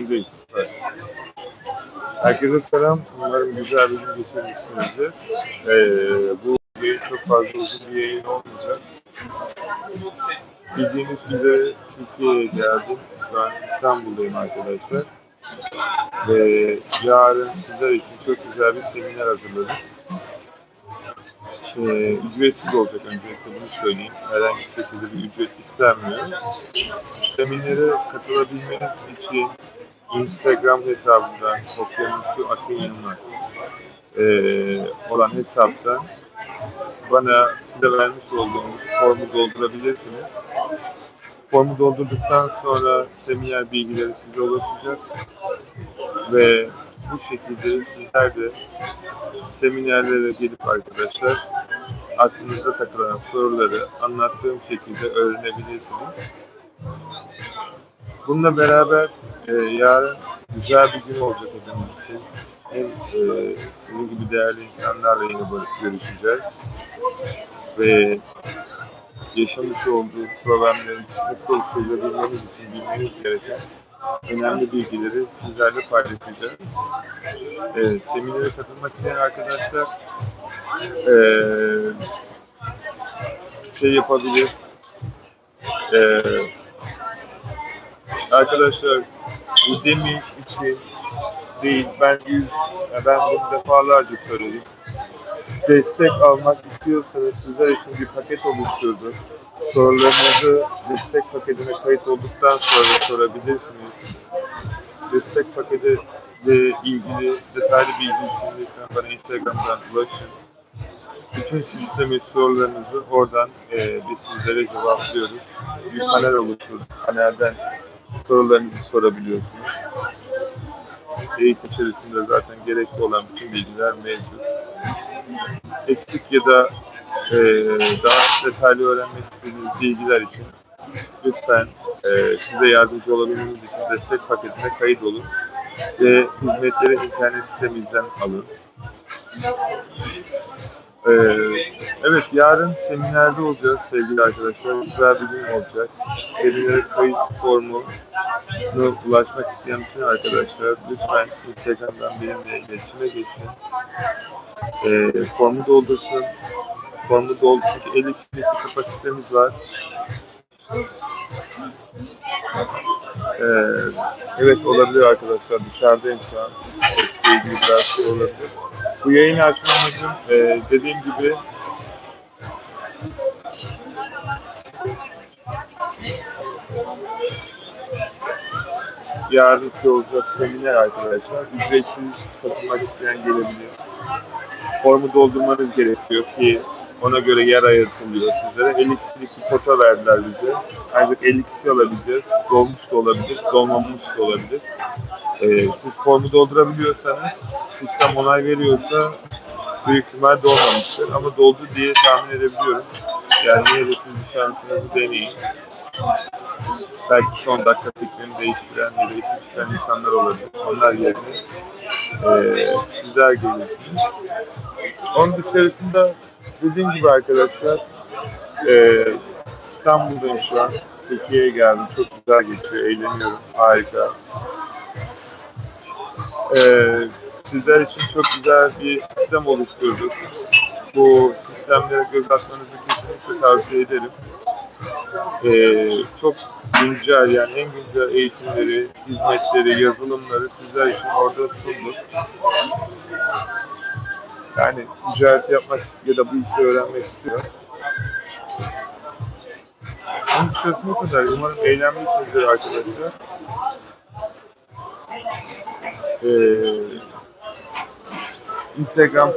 Evet. Herkese selam. Umarım güzel bir gün geçirmişsinizdir. Ee, bu yayın çok fazla uzun bir yayın olmayacak. Bildiğiniz gibi Türkiye'ye geldim. Şu an İstanbul'dayım arkadaşlar. Ve yarın sizler için çok güzel bir seminer hazırladık. Şey, ücretsiz olacak öncelikle bunu söyleyeyim. Herhangi bir şekilde bir ücret istenmiyor. Seminere katılabilmeniz için Instagram hesabından Okyanusu Akın Yılmaz eee, olan hesaptan bana size vermiş olduğumuz formu doldurabilirsiniz. Formu doldurduktan sonra seminer bilgileri size ulaşacak ve bu şekilde sizler de seminerlere gelip arkadaşlar aklınızda takılan soruları anlattığım şekilde öğrenebilirsiniz. Bununla beraber e, yarın güzel bir gün olacak hepimiz için. Hem e, sizin gibi değerli insanlarla yine görüşeceğiz. Ve yaşamış olduğu problemleri nasıl çözebilmeniz için bilmeniz gereken önemli bilgileri sizlerle paylaşacağız. E, seminere katılmak isteyen arkadaşlar e, şey yapabilir. E, arkadaşlar Udemy için değil ben yüz ben bunu defalarca söyledim. Destek almak istiyorsanız sizler için bir paket oluşturduk. Sorularınızı destek paketine kayıt olduktan sonra sorabilirsiniz. Destek paketiyle ilgili detaylı bilgi için lütfen bana Instagram'dan ulaşın. Bütün sistemi sorularınızı oradan e, biz sizlere cevaplıyoruz. Bir panel oluşturduk. Panelden sorularınızı sorabiliyorsunuz. Eğitim içerisinde zaten gerekli olan bütün bilgiler mevcut. Eksik ya da e, daha detaylı öğrenmek istediğiniz bilgiler için lütfen e, size yardımcı olabilmemiz için destek paketine kayıt olun ve hizmetleri internet sitemizden alın. Ee, evet yarın seminerde olacağız sevgili arkadaşlar. Güzel bir gün olacak. Seminere kayıt formuna ulaşmak isteyen bütün arkadaşlar lütfen Instagram'dan benimle iletişime geçin. Ee, formu doldursun. Formu doldur çünkü 50 kişilik bir kapasitemiz var. Ee, evet olabilir arkadaşlar dışarıdayım şu an. Sesle ilgili biraz şey olabilir. Bu yayını açma amacım e, dediğim gibi yardımcı olacak seminer arkadaşlar. Ücretsiz katılmak isteyen gelebilir. Formu doldurmanız gerekiyor ki ona göre yer ayırtılıyor sizlere. 50 kişilik bir kota verdiler bize. Ancak 50 kişi alabileceğiz. Dolmuş da olabilir, dolmamış da olabilir. Ee, siz formu doldurabiliyorsanız, sistem onay veriyorsa büyük ihtimal dolmamıştır. Ama doldu diye tahmin edebiliyorum. Yani yine de siz şansınızı deneyin. Belki son dakika fikrini değiştiren ya çıkan insanlar olabilir. Onlar yerine e, sizler gelirsiniz. Onun dışarısında dediğim gibi arkadaşlar e, İstanbul'dayım şu an. Türkiye'ye geldim. Çok güzel geçiyor. Eğleniyorum. Harika. E, sizler için çok güzel bir sistem oluşturduk. Bu sistemlere göz atmanızı kesinlikle tavsiye ederim. Ee, çok güncel yani en güncel eğitimleri, hizmetleri, yazılımları sizler için orada sunduk. Yani ticaret yapmak ya da bu işi öğrenmek istiyor. Onun dışarısında o kadar. Umarım eğlenmişsinizdir arkadaşlar. Ee, Instagram